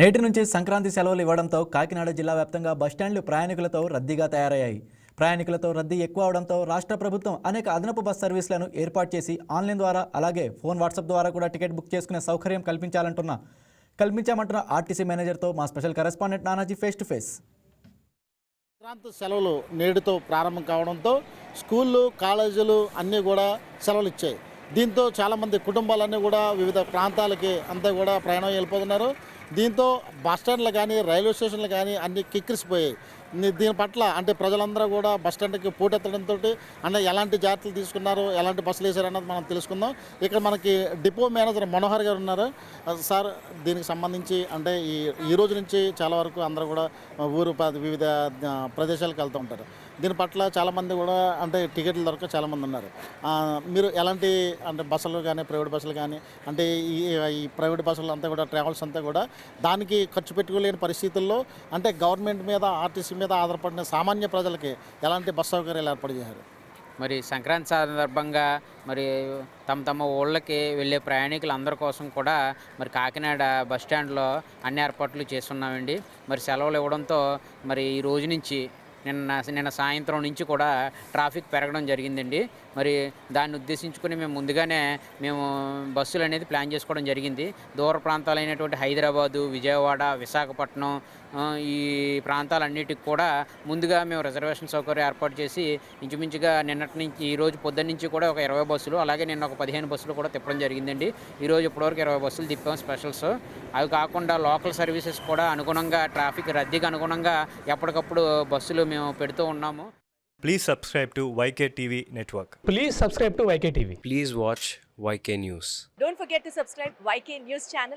నేటి నుంచి సంక్రాంతి సెలవులు ఇవ్వడంతో కాకినాడ జిల్లా వ్యాప్తంగా బస్టాండ్లు ప్రయాణికులతో రద్దీగా తయారయ్యాయి. ప్రయాణికులతో రద్దీ ఎక్కువ అవడంతో రాష్ట్ర ప్రభుత్వం అనేక అదనపు బస్ సర్వీసులను ఏర్పాటు చేసి ఆన్లైన్ ద్వారా అలాగే ఫోన్ వాట్సాప్ ద్వారా కూడా టికెట్ బుక్ చేసుకునే సౌకర్యం కల్పించాలంటున్న కల్పించామంటున్న ఆర్టీసీ మేనేజర్తో మా special correspondent Nanaji face to face. Sankranti సెలవులు నేడుతో ప్రారంభం కావడంతో స్కూళ్ళు కాలేజీలు అన్నీ కూడా సెలవులు ఇచ్చాయి. దీంతో చాలామంది కుటుంబాలన్నీ కూడా వివిధ ప్రాంతాలకి అంతా కూడా ప్రయాణం వెళ్ళిపోతున్నారు. దీంతో బస్ కానీ రైల్వే స్టేషన్లు కానీ అన్నీ కిక్కిరిసిపోయాయి. దీని పట్ల అంటే ప్రజలందరూ కూడా బస్ స్టాండ్కి పోటెత్తడంతో అంటే ఎలాంటి జాగ్రత్తలు తీసుకున్నారు ఎలాంటి బస్సులు వేశారు అన్నది మనం తెలుసుకుందాం. ఇక్కడ మనకి డిపో మేనేజర్ మనోహర్ గారు ఉన్నారు. సార్ దీనికి సంబంధించి అంటే ఈ ఈ రోజు నుంచి చాలా వరకు అందరూ కూడా ఊరు వివిధ ప్రదేశాలకు వెళ్తూ ఉంటారు. దీని పట్ల చాలామంది కూడా అంటే టికెట్లు దొరక చాలామంది ఉన్నారు. మీరు ఎలాంటి అంటే బస్సులు కానీ ప్రైవేట్ బస్సులు కానీ అంటే ఈ ఈ ప్రైవేట్ బస్సులు అంతా కూడా ట్రావెల్స్ అంతా కూడా దానికి ఖర్చు పెట్టుకోలేని పరిస్థితుల్లో అంటే గవర్నమెంట్ మీద ఆర్టీసీ మీద ఆధారపడిన సామాన్య ప్రజలకి ఎలాంటి బస్ సౌకర్యాలు ఏర్పాటు చేశారు? మరి సంక్రాంతి సందర్భంగా మరి తమ తమ ఊళ్ళకి వెళ్ళే ప్రయాణికులు అందరి కోసం కూడా మరి కాకినాడ బస్ స్టాండ్లో అన్ని ఏర్పాట్లు చేస్తున్నామండి. మరి సెలవులు ఇవ్వడంతో మరి ఈ రోజు నుంచి నిన్న నిన్న సాయంత్రం నుంచి కూడా ట్రాఫిక్ పెరగడం జరిగిందండి. మరి దాన్ని ఉద్దేశించుకుని మేము ముందుగానే మేము బస్సులు అనేది ప్లాన్ చేసుకోవడం జరిగింది. దూర ప్రాంతాలైనటువంటి హైదరాబాదు విజయవాడ విశాఖపట్నం ఈ ప్రాంతాలన్నిటికి కూడా ముందుగా మేము రిజర్వేషన్ సౌకర్యం ఏర్పాటు చేసి ఇంచుమించుగా నిన్నటి నుంచి ఈ రోజు పొద్దున్న నుంచి కూడా ఒక ఇరవై బస్సులు అలాగే నిన్న ఒక పదిహేను బస్సులు కూడా తిప్పడం జరిగిందండి ఈ రోజు ఇప్పటివరకు ఇరవై బస్సులు తిప్పాం స్పెషల్స్ అవి కాకుండా లోకల్ సర్వీసెస్ కూడా అనుగుణంగా ట్రాఫిక్ రద్దీకి అనుగుణంగా ఎప్పటికప్పుడు బస్సులు మేము పెడుతూ ఉన్నాము Please subscribe to YK TV Network. Please subscribe to YK TV. Please watch YK News. Don't forget to subscribe YK News channel